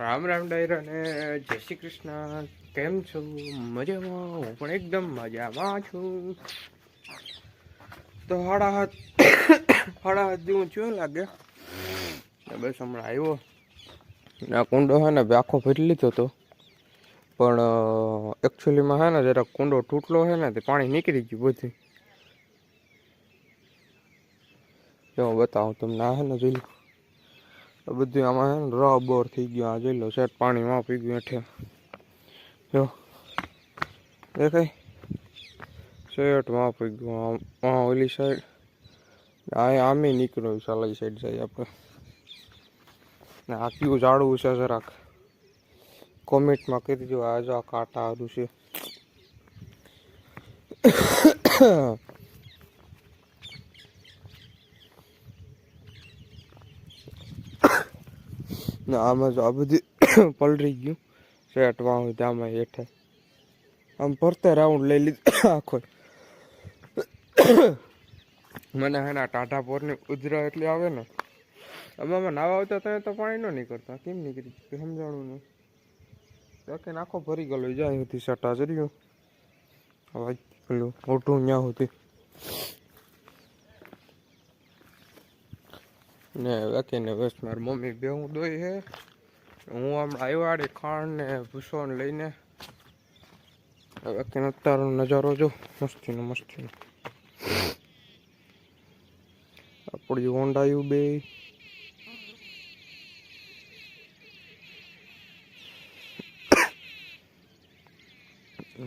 રામ રામ ડાયરા અને જય શ્રી કૃષ્ણ. કેમ છો? મજામાં? હું પણ એકદમ મજામાં છું. તો હાડા હાથ હાડા હાથ જેવું થયું લાગે. બસ હમણાં આવ્યો. આ કુંડો હે ને, આખો ભરી લીધો હતો પણ એકચ્યુઅલીમાં હે ને, જરાક કુંડો તૂટલો છે ને, તે પાણી નીકળી ગયું બધું જો, બતાવું તમને, આ હે ને, જોઈ બધું આમાં રબર થઈ ગયું. આ જોઈ લો સેટ પાણીમાં પી ગયું હેઠે. જો, દેખાય? શેઠમાં પી ગયું આમ ઓલી સાઈડ આ આમે નીકળ્યું સાલાઈ સાઈડ જાય આપણે. આ કયું ઝાડવું છે જરાક. કોમેન્ટમાં કરી દીધું આ જો આ કાંટા હારું છે. ને આમાં જો આ બધી પલળી ગયું. શેઠમાં હોય આમાં હેઠે. આમ ફરતે રાઉન્ડ લઈ લીધું આખો. મને હેના ટાટા પોરની ઉજરા એટલી આવે ને. આમાં નાવા આવતા તમે તો પાણી ન નીકળતા. કેમ નીકળી? સમજાણું નહીં. તો આખો ભરી ગયેલો જાય હતી સટા ચડ્યું. પેલું મોટું ત્યાં હતી ને વેકીને બસ મારી મમ્મી બે હું દોઈ હે. હું હમણાં આવ્યો આડી ખાંડ ને ભૂસો ને લઈને બાકીને અત્યારનો નજારો જો, મસ્તીનો મસ્તીનો. આપણી હોન્ડાયું બે.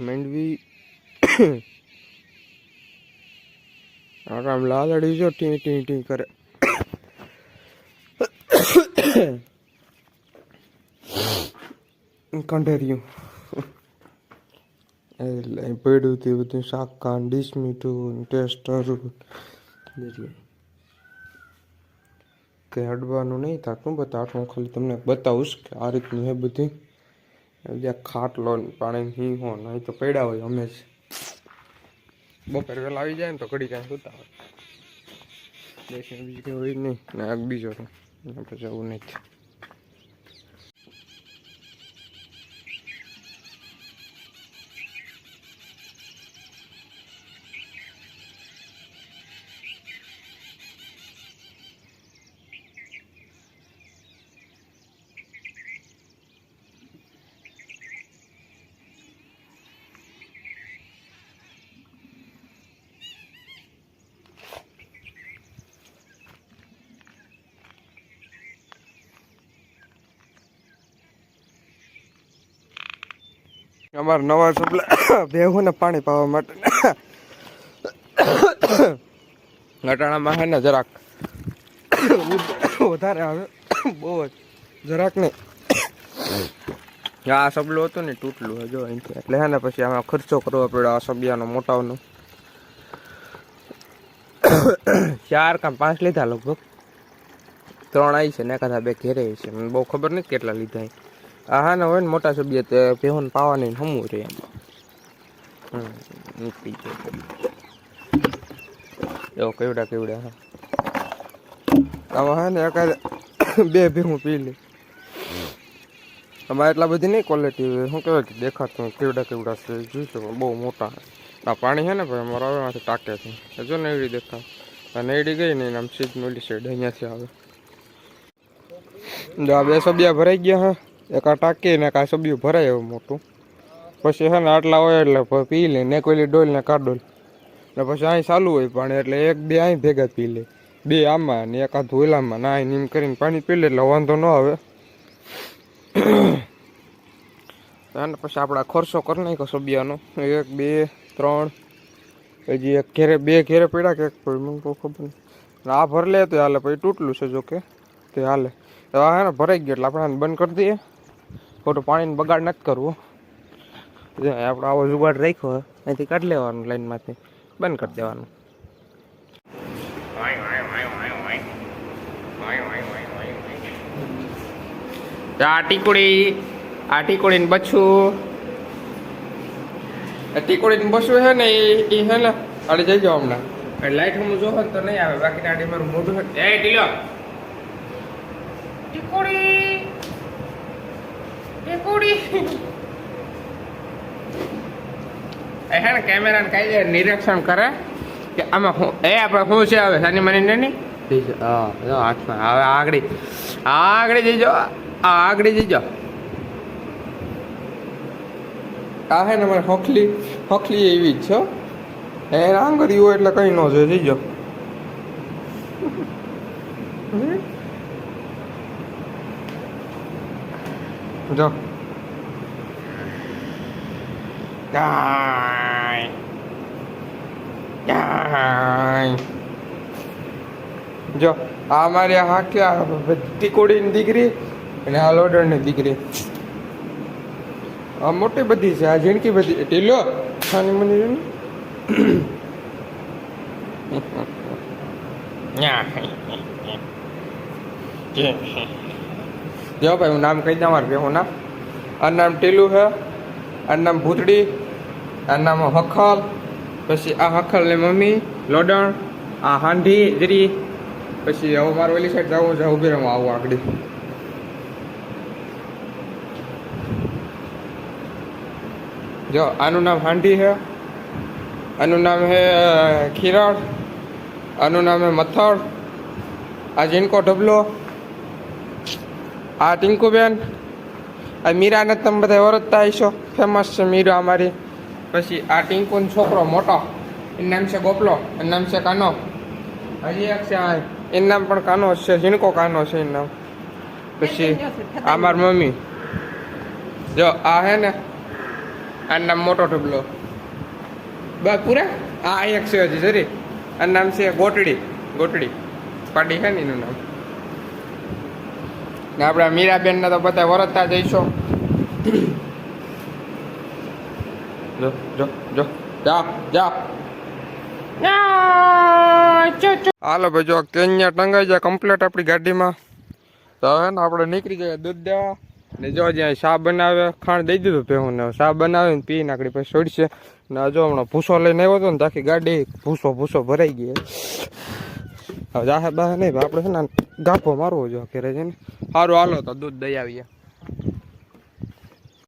મેંડવી. આરામ લાલડી જો ટી ટી ટી કરે. કંઢેરિયું એટલે પડ્યું તે બધું શાક ડીશ મીઠું ટેસ્ટર કંઈ હડવાનું નહીં થતું બતાવું હું ખાલી તમને બતાવીશ કે આ રીતની હે બધી જ્યાં ખાટલો પાણી હિંગ હો નહીં તો પડ્યા હોય અમે જ બપોર વહેલા આવી જાય ને તો કડી કાંઈ સુતા હોય દેશી બીજું કંઈ હોય નહીં ને આ બીજો પછી આવું નહીં અમારા નવા સપ્લાય ભેગું ને પાણી પાવા માટે ઘટાણામાં છે ને જરાક વધારે આવે. બહુ જ. જરાક નહીં. આ સબલું હતું ને તૂટલું હજો અહીંથી. એટલે હે ને પછી આમાં ખર્ચો કરવો પડ્યો આ સબિયાનો મોટાનો ચાર કામ પાંચ લીધા લગભગ. ત્રણ આવી છે ને એકાદા બે ઘેરે છે. મને બહુ ખબર નથી કેટલા લીધા હા ને હોય ને મોટા સભ્ય તે ભેહોન પાવાની હમું રહે એમાં. નીકળી જાય એવો કેવડા કેવડા, હા. આમાં હા ને એકાદ બે ભેહું પી લે. આમાં એટલા બધી નહીં ક્વોલિટી શું કહેવાય કે દેખાતું કેવડા કેવડા છે. જોઈશું પણ બહુ મોટા. આ પાણી છે ને ભાઈ, અમારા હવે માંથી ટાકે છે. જો નેવડી દેખાય. આ નેવડી ગઈ ને આમ સીધ નોલી સાઈડ અહીંયાથી આવે. આ બે સબિયા ભરાઈ ગયા, હા. એક આ ટાંકી ને કાંઈ સબ્યું ભરાય એવું મોટું. પછી છે ને આટલા હોય એટલે પી લે, ને કોઈલી ડોલ ને કાડોલ. ને પછી અહીં ચાલુ હોય પાણી એટલે એક બે અહીં ભેગા પી લે. બે આમાં ને એક આ ધોયલામાં ના અહીં નીમ કરીને પાણી પી લે એટલે વાંધો ન આવે. અને પછી આપણા ખર્ચો કરી નાખ્યો સબિયાનો. એક, બે, ત્રણ, હજી એક ઘેરે, બે ઘેરે પડ્યા કે મને બહુ ખબર નહીં આ ભર લે તો હાલે, પછી તૂટલું છે જોકે. તે હાલે. તો આ હે ભરાઈ ગયું એટલે આપણે બંધ કરી દઈએ. ખોટું પાણીને બગાડ નથી કરવું. આપણો આપણે આવો જુગાડ રાખ્યો અહીંથી કાઢી લેવાનું લાઈનમાંથી બંધ કરી દેવાનું. આ ટીકુડી આ ટીકુડીને બચ્છું. ટીકુડીને બચ્છું છે ને એ છે ને આડે જઈ જાઓ હમણાં. લાઈટ હું જોવો ને તો નહીં આવે બાકી આડી મારું મોઢું એ ટીલો. ટીકુડી એ હે ને કેમેરાને કઈ નિરીક્ષણ કરે કે આમાં હું એ આપણે શું છે હવે સાની મની નહીં હા જો હાથમાં હવે આગળ. આગળ જઈજો આ આગળ જઈજો આ હે ને મારે હોખલી હોખલી એવી જ છે હો. એ આંગળી હોય એટલે કઈ ન જોઈએ જઈજો જો. Guy. Guy. જો આ મારી આ ક્યાં બધી કોડીની દીકરી અને આ લોડરની દીકરી. આ મોટી બધી છે આ ઝીણકી બધી. ઢીલો ખાની મની છે ને. જો ભાઈ, હું નામ કહી દઉં, મારે ભેહું નામ. આ નામ ટીલું છે આ નામ ભૂતડી આ નામ હખલ, પછી આ હખલ ને મમ્મી, લોડણ, આ હાંઢી જરી પછી હવે મારે ઓલી સાઈડ જવું છે, ઊભી રહું આવું આગળ. જો, આનું નામ હાંઢી છે આનું નામ છે ખીરાડ આનું નામ છે મથડ આ જીનકો ઢબલો આ ટિંકુબેન આ મીરાને તમે બધા ઓળખતા હશો. ફેમસ છે મીરા અમારી. પછી આ ટિંકુનો છોકરો મોટો એનું નામ છે ગોપલો એનું નામ છે કાનો. હજી એક છે આ એનું નામ પણ કાનો છે ઝીણકો કાનો છે એનું નામ. પછી આ મારી મમ્મી. જો આ હે ને આનું નામ મોટો ઢબલો બસ પૂરા? આ એક છે હજી જરી. એનું નામ છે ગોટડી ગોટડી. પાડી હે ને એનું નામ. ને આપણા મીરાબેનને તો બધા વરતતા જઈશો. જો જો જો. જા જા. હાલો ભાઈ જો અહીંયા ટંગાઈ જાય કમ્પ્લેટ આપણી ગાડીમાં. તો હવે ને આપણે નીકળી ગયા દૂધ દેવા. ને જો જ્યાં શા બનાવે ખાણ દઈ દીધું ભેહું ને શા બનાવે ને પી નાખડી પછી છોડશે. ને જો હમણાં ભૂસો લઈને આવ્યો હતો ને આખી ગાડી ભૂસો ભૂસો ભરાઈ ગઈ. હવે જાહે બાહે નહીં આપણે છે ને ગાભો મારવો જો ઘેરે છે ને સારું હાલો તો દૂધ દઈ આવીએ.